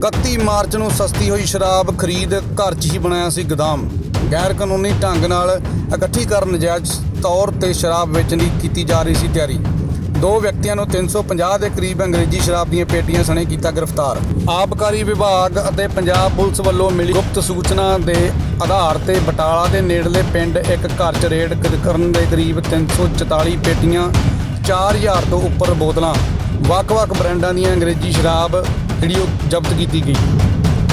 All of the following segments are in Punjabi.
31 ਮਾਰਚ ਨੂੰ ਸਸਤੀ ਹੋਈ ਸ਼ਰਾਬ ਖਰੀਦ ਘਰ 'ਚ ਹੀ ਬਣਾਇਆ ਸੀ ਗੋਦਾਮ। ਗੈਰ ਕਾਨੂੰਨੀ ਢੰਗ ਨਾਲ ਇਕੱਠੀ ਕਰਨ ਨਜਾਇਜ਼ ਤੌਰ ਤੇ ਸ਼ਰਾਬ ਵੇਚਣ ਦੀ ਕੀਤੀ ਜਾ ਰਹੀ ਸੀ ਤਿਆਰੀ। ਦੋ ਵਿਅਕਤੀਆਂ ਨੂੰ 350 ਦੇ ਕਰੀਬ ਅੰਗਰੇਜ਼ੀ ਸ਼ਰਾਬ ਦੀਆਂ ਪੇਟੀਆਂ ਸਣੇ ਕੀਤਾ ਗ੍ਰਿਫਤਾਰ। ਆਬਕਾਰੀ ਵਿਭਾਗ ਅਤੇ ਪੰਜਾਬ ਪੁਲਿਸ ਵੱਲੋਂ ਮਿਲੀ ਗੁਪਤ ਸੂਚਨਾ ਦੇ ਆਧਾਰ ਤੇ ਬਟਾਲਾ ਦੇ ਨੇੜਲੇ ਪਿੰਡ ਇੱਕ ਘਰ 'ਚ ਰੇਡ ਕਰਨ ਦੇ ਕਰੀਬ 344 ਪੇਟੀਆਂ 4000 ਤੋਂ ਉੱਪਰ ਬੋਤਲਾਂ। ਵੱਖ-ਵੱਖ ਬ੍ਰਾਂਡਾਂ ਦੀਆਂ ਅੰਗਰੇਜ਼ੀ ਸ਼ਰਾਬ ਜਿਹੜੀ ਉਹ ਜ਼ਬਤ ਕੀਤੀ ਗਈ।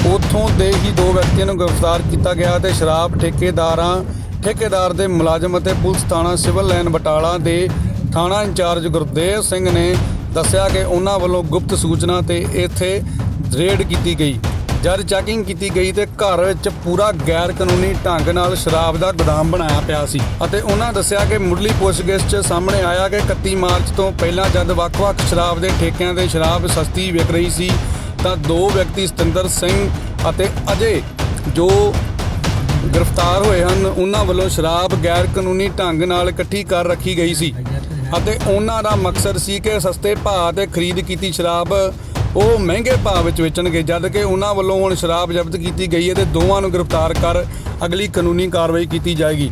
ਉਥੋਂ ਦੇ ਹੀ ਦੋ ਵਿਅਕਤੀਆਂ ਨੂੰ ਗ੍ਰਿਫਤਾਰ ਕੀਤਾ ਗਿਆ ਤੇ ਸ਼ਰਾਬ ਠੇਕੇਦਾਰਾਂ, ਠੇਕੇਦਾਰ ਦੇ ਮੁਲਾਜ਼ਮ ਅਤੇ ਪੁਲਿਸ ਥਾਣਾ ਸਿਵਲ ਲਾਈਨ ਬਟਾਲਾ ਦੇ ਥਾਣਾ ਇੰਚਾਰਜ ਗੁਰਦੇਵ ਸਿੰਘ ਨੇ ਦੱਸਿਆ ਕਿ ਉਹਨਾਂ ਵੱਲੋਂ ਗੁਪਤ ਸੂਚਨਾ ਤੇ ਇੱਥੇ ਰੇਡ ਕੀਤੀ ਗਈ। ਜਦ ਚੈਕਿੰਗ ਕੀਤੀ ਗਈ ਤੇ ਘਰ ਵਿੱਚ ਪੂਰਾ ਗੈਰ ਕਾਨੂੰਨੀ ਢੰਗ ਨਾਲ ਸ਼ਰਾਬ ਦਾ ਗੋਦਾਮ ਬਣਾਇਆ ਪਿਆ ਸੀ ਅਤੇ ਉਹਨਾਂ ਦੱਸਿਆ ਕਿ ਮੁੱਢਲੀ ਪੁੱਛਗਿੱਛ 'ਚ ਸਾਹਮਣੇ ਆਇਆ ਕਿ 31 ਮਾਰਚ ਤੋਂ ਪਹਿਲਾਂ ਜਦ ਵੱਖ-ਵੱਖ ਸ਼ਰਾਬ ਦੇ ਠੇਕਿਆਂ ਤੇ ਸ਼ਰਾਬ ਸਸਤੀ ਵਿਕ ਰਹੀ ਸੀ ਤਾਂ ਦੋ ਵਿਅਕਤੀ ਸਤਿੰਦਰ ਸਿੰਘ ਅਤੇ ਅਜੇ ਜੋ ਗ੍ਰਿਫਤਾਰ ਹੋਏ ਹਨ, ਉਹਨਾਂ ਵੱਲੋਂ ਸ਼ਰਾਬ ਗੈਰ ਕਾਨੂੰਨੀ ਢੰਗ ਨਾਲ ਇਕੱਠੀ ਕਰ ਰੱਖੀ ਗਈ ਸੀ। ਅਤੇ ਉਹਨਾਂ ਦਾ ਮਕਸਦ ਸੀ ਕਿ ਸਸਤੇ ਭਾਅ ਤੇ ਖਰੀਦ ਕੀਤੀ ਸ਼ਰਾਬ ਉਹ ਮਹਿੰਗੇ ਭਾਅ ਵਿੱਚ ਵੇਚਣਗੇ ਜਦ ਕਿ ਉਹਨਾਂ ਵੱਲੋਂ ਹੁਣ ਸ਼ਰਾਬ ਜ਼ਬਤ ਕੀਤੀ ਗਈ ਹੈ ਤੇ ਦੋਵਾਂ ਨੂੰ ਗ੍ਰਿਫਤਾਰ ਕਰ ਅਗਲੀ ਕਾਨੂੰਨੀ ਕਾਰਵਾਈ ਕੀਤੀ ਜਾਏਗੀ।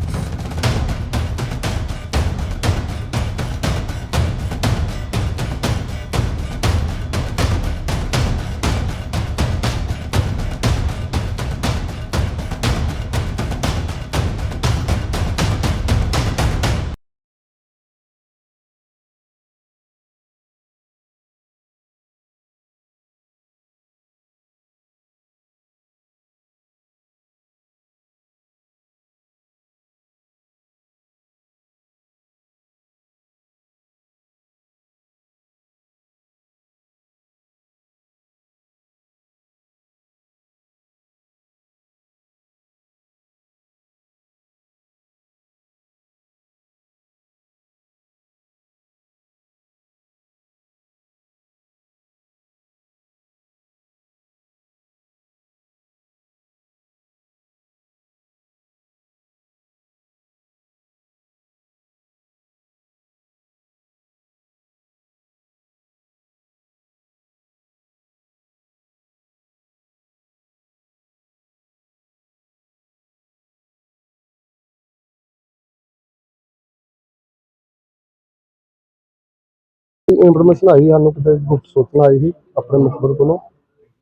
ਇਨਫੋਰਮੇਸ਼ਨ ਆਈ ਸਾਨੂੰ ਕਿਤੇ ਗੁਪਤ ਸੂਚਨਾ ਆਈ ਸੀ ਆਪਣੇ ਮੁਖਬਰ ਕੋਲੋਂ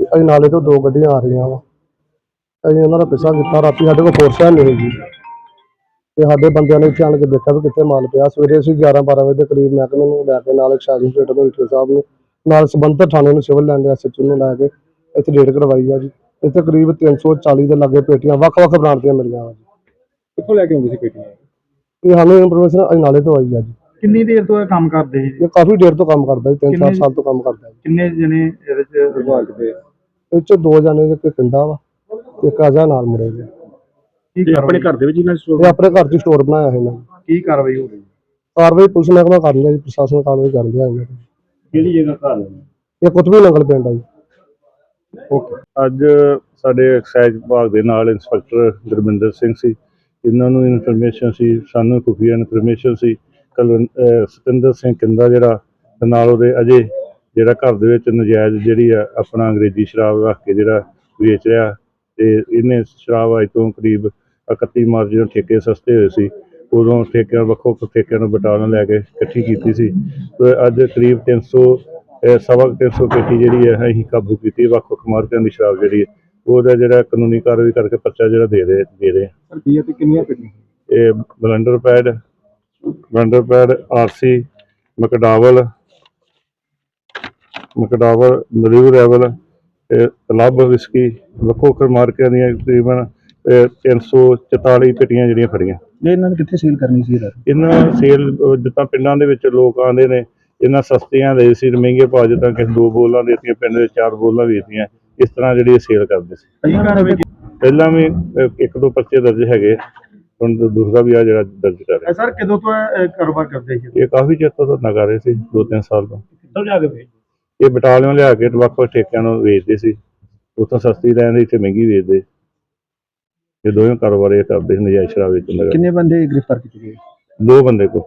ਕਿ ਅਸੀਂ ਨਾਲੇ ਤੋਂ ਦੋ ਗੱਡੀਆਂ ਆ ਰਹੀਆਂ ਵਾ। ਅਸੀਂ ਉਹਨਾਂ ਦਾ ਪਿੱਛਾ ਕੀਤਾ ਰਾਤੀ ਸਾਡੇ ਕੋਲ ਫੋਰਸ ਹੈ ਨਹੀਂ ਜੀ ਤੇ ਸਾਡੇ ਬੰਦਿਆਂ ਨੇ ਇੱਥੇ ਆਣ ਕੇ ਦੇਖਿਆ ਵੀ ਕਿੱਥੇ ਮਾਲ ਪਿਆ। ਸਵੇਰੇ ਅਸੀਂ 11 12 ਵਜੇ ਦੇ ਕਰੀਬ ਮਹਿਕਮੇ ਨੂੰ ਲੈ ਕੇ ਨਾਲ ਐਕਸਾਈਜ਼ ਇੰਸਪੈਕਟਰ ਨੂੰ ਈਟਰ ਸਾਹਿਬ ਨੂੰ ਨਾਲ ਸੰਬੰਧਿਤ ਥਾਣੇ ਨੂੰ ਸਿਵਲ ਲਾਈਨ ਦੇ ਐਸਐਚਓ ਨੂੰ ਲੈ ਕੇ ਇੱਥੇ ਰੇਡ ਕਰਵਾਈ ਆ ਜੀ। ਇੱਥੇ ਕਰੀਬ 340 ਦੇ ਲਾਗੇ ਪੇਟੀਆਂ ਵੱਖ-ਵੱਖ ਬ੍ਰਾਂਡ ਦੀਆਂ ਮਿਲੀਆਂ ਵਾ ਜੀ। ਕਿੱਥੋਂ ਲੈ ਕੇ ਆਉਂਦੇ ਸੀ ਪੇਟੀਆਂ? ਇਹ ਸਾਨੂੰ ਇਨਫੋਰਮੇਸ਼ਨ ਅਸੀਂ ਨਾਲੇ ਤੋਂ ਆਈ ਆ ਜੀ। ਕਿੰਨੀ ਦੇਰ ਤੋਂ ਇਹ ਕੰਮ ਕਰਦੇ ਸੀ? ਇਹ ਕਾਫੀ ਦੇਰ ਤੋਂ ਕੰਮ ਕਰਦਾ ਜੀ 3-4 ਕਿੰਨੇ- ਸਾਲ ਤੋਂ ਕੰਮ ਕਰਦਾ ਜੀ ਕਿੰਨੇ ਜਣੇ ਇਹਦੇ ਚ ਵਿਭਾਗ ਦੇ? ਇਹ ਚ ਦੋ ਜਣੇ ਇੱਕ ਪਿੰਡਾ ਵਾ ਤੇ ਇੱਕ ਆਜਾ ਨਾਲ ਮੁੜੇ ਜੀ ਕੀ ਆਪਣੇ ਘਰ ਦੇ ਵਿੱਚ ਇਹਨਾਂ ਇਹ ਆਪਣੇ ਘਰ 'ਚ ਸਟੋਰ ਬਣਾਇਆ ਹੈ ਇਹਨਾਂ ਨੇ। ਕੀ ਕਾਰਵਾਈ ਹੋ ਰਹੀ? ਕਾਰਵਾਈ ਪੁਲਿਸ ਮਹਿਕਮਾ ਕਰ ਲਿਆ ਜੀ ਪ੍ਰਸ਼ਾਸਨ ਕਾਰਵਾਈ ਕਰ ਲਿਆ ਇਹਨਾਂ ਤੇ ਕਿਹੜੀ ਜਗ੍ਹਾ ਘਰ ਹੈ ਇਹ ਕੁਤਬੀ ਨੰਗਲ ਪਿੰਡ ਆ ਜੀ। ਅੱਜ ਸਾਡੇ ਐਕਸਾਈਜ਼ ਵਿਭਾਗ ਦੇ ਨਾਲ ਇੰਸਪੈਕਟਰ ਗੁਰਮਿੰਦਰ ਸਿੰਘ ਸੀ। ਇਹਨਾਂ ਨੂੰ ਇਨਫੋਰਮੇਸ਼ਨ ਸੀ ਸਾਨੂੰ ਖੁਫੀਆ ਇਨਫੋਰਮੇਸ਼ਨ ਸੀ। ਕਲ ਸਤਿੰਦਰ ਸਿੰਘ ਕਿੰਦਾ ਜਿਹੜਾ ਤੇ ਨਾਲ ਉਹਦੇ ਅਜੇ ਜਿਹੜਾ ਘਰ ਦੇ ਵਿੱਚ ਨਜਾਇਜ਼ ਜਿਹੜੀ ਆ ਆਪਣਾ ਅੰਗਰੇਜ਼ੀ ਸ਼ਰਾਬ ਰੱਖ ਕੇ ਜਿਹੜਾ ਵੇਚ ਰਿਹਾ ਤੇ ਇਹਨੇ ਸ਼ਰਾਬ ਅੱਜ ਤੋਂ ਕਰੀਬ 31 ਮਾਰਚ ਜਦੋਂ ਠੇਕੇ ਸਸਤੇ ਹੋਏ ਸੀ ਉਦੋਂ ਠੇਕਿਆਂ ਵੱਖੋ ਵੱਖ ਠੇਕਿਆਂ ਨੂੰ ਬਟਾਲਾ ਲੈ ਕੇ ਇਕੱਠੀ ਕੀਤੀ ਸੀ। ਤੇ ਅੱਜ ਕਰੀਬ 300 ਅਹ ਸਵਾ ਕੁ 300 ਪੇਟੀ ਜਿਹੜੀ ਹੈ ਅਸੀਂ ਕਾਬੂ ਕੀਤੀ ਵੱਖ ਵੱਖ ਮਾਰਕਿਆਂ ਦੀ ਸ਼ਰਾਬ ਜਿਹੜੀ ਹੈ ਉਹਦਾ ਜਿਹੜਾ ਕਾਨੂੰਨੀ ਕਾਰਵਾਈ ਕਰਕੇ ਪਰਚਾ ਜਿਹੜਾ ਦੇ ਦੇ ਦੇ ਰਹੇ ਸਰ ਬੀਏ ਤੇ ਕਿੰਨੀਆਂ ਪੇਟੀਆਂ? ਇਹ Blenders Pride Blenders Pride RC McDowell McDowell ਮਰੀਵ ਰੈਵਲ ਤੇ ਕਲੱਬ ਵਿਸਕੀ ਵੱਖੋ ਵੱਖ ਮਾਰਕਿਆਂ ਦੀਆਂ ਤਕਰੀਬਨ ਅਹ 344 ਪੇਟੀਆਂ ਜਿਹੜੀਆਂ ਫੜੀਆਂ ਇਹ ਇਹਨਾਂ ਨੇ ਕਿੱਥੇ ਸੇਲ ਕਰਨੀ ਸੀ ਇਹਦਾ ਇਹਨਾਂ ਸੇਲ ਜਿੱਦਾਂ ਪਿੰਡਾਂ ਦੇ ਵਿੱਚ ਲੋਕ ਆਉਂਦੇ ਨੇ ਇਹਨਾਂ ਸਸਤੀਆਂ ਦੇ ਸੀ ਮਹਿੰਗੇ ਭਾਅ ਜਿੱਦਾਂ ਕਿਸੇ ਦੋ ਬੋਲਾਂ ਦੇਤੀਆਂ ਪਿੰਡ ਦੇ ਚਾਰ ਬੋਲਾਂ ਵੇਚਦੀਆਂ ਇਸ ਤਰ੍ਹਾਂ ਜਿਹੜੀ ਸੇਲ ਕਰਦੇ ਸੀ। ਪਹਿਲਾਂ ਵੀ ਇੱਕ ਦੋ ਪਰਚੇ ਦਰਜ ਹੈਗੇ। ਹੁਣ ਦੂ- ਦੂਸਰਾ ਵੀ ਆ ਜਿਹੜਾ ਦਰਜ ਕਰ ਰਿਹਾ ਸਰ ਕਦੋਂ ਤੋਂ ਇਹ ਕਾਰੋਬਾਰ ਕਰਦੇ ਸੀ? ਇਹ ਕਾਫੀ ਚਿਰ ਤੋਂ ਕਰ ਰਹੇ ਸੀ ਦੋ ਤਿੰਨ ਸਾਲ ਤੋਂ। ਕਿੱਥੋਂ ਜਾ ਕੇ ਵੇਚ ਇਹ ਬਟਾਲਿਓਂ ਲਿਆ ਕੇ ਵੱਖ ਵੱਖ ਠੇਕਿਆਂ ਨੂੰ ਵੇਚਦੇ ਸੀ। ਉੱਥੋਂ ਸਸਤੀ ਲੈਂਦੇ ਇੱਥੇ ਮਹਿੰਗੀ ਵੇਚਦੇ। ਇਹ ਦੋਵੇਂ ਕਾਰੋਬਾਰ ਇਹ ਕਰਦੇ ਸੀ ਨਜਾਇਜ਼ ਸ਼ਰਾਬ ਵੇਚਣ ਦਾ। ਕਿੰਨੇ ਬੰਦੇ ਗ੍ਰਿਫਤਾਰ ਕੀਤੇ ਗਏ? ਦੋ ਬੰਦੇ ਕੋਲ